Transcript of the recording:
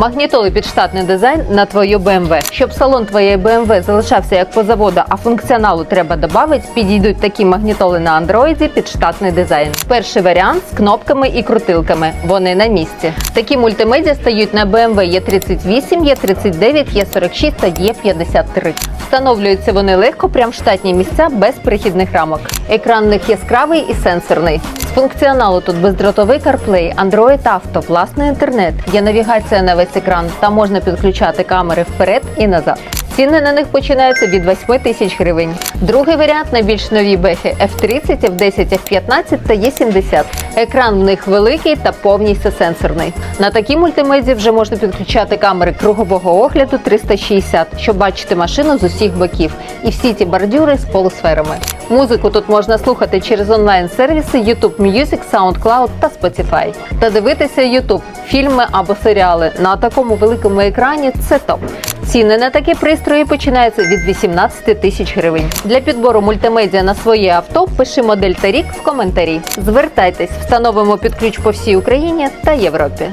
Магнітоли під штатний дизайн на твою BMW. Щоб салон твоєї BMW залишався як по заводу, а функціоналу треба додати, підійдуть такі магнітоли на андроїді під штатний дизайн. Перший варіант з кнопками і крутилками. Вони на місці. Такі мультимедіа стають на BMW E38, E39, E46 та E53. Встановлюються вони легко прямо в штатні місця без перехідних рамок. Екран в них яскравий і сенсорний. Функціоналу тут бездротовий CarPlay, Android Auto, власний інтернет, є навігація на весь екран та можна підключати камери вперед і назад. Ціни на них починаються від 8 тисяч гривень. Другий варіант найбільш нові бехи F30, F10, F15 та E70. Екран в них великий та повністю сенсорний. На такі мультимедії вже можна підключати камери кругового огляду 360, щоб бачити машину з усіх боків. І всі ті бордюри з полусферами. Музику тут можна слухати через онлайн-сервіси YouTube Music, SoundCloud та Spotify. Та дивитися YouTube, фільми або серіали на такому великому екрані це топ. Ціни на такі пристрої починаються від 18 тисяч гривень. Для підбору мультимедіа на своє авто пиши модель та рік в коментарі. Звертайтесь, встановимо під ключ по всій Україні та Європі.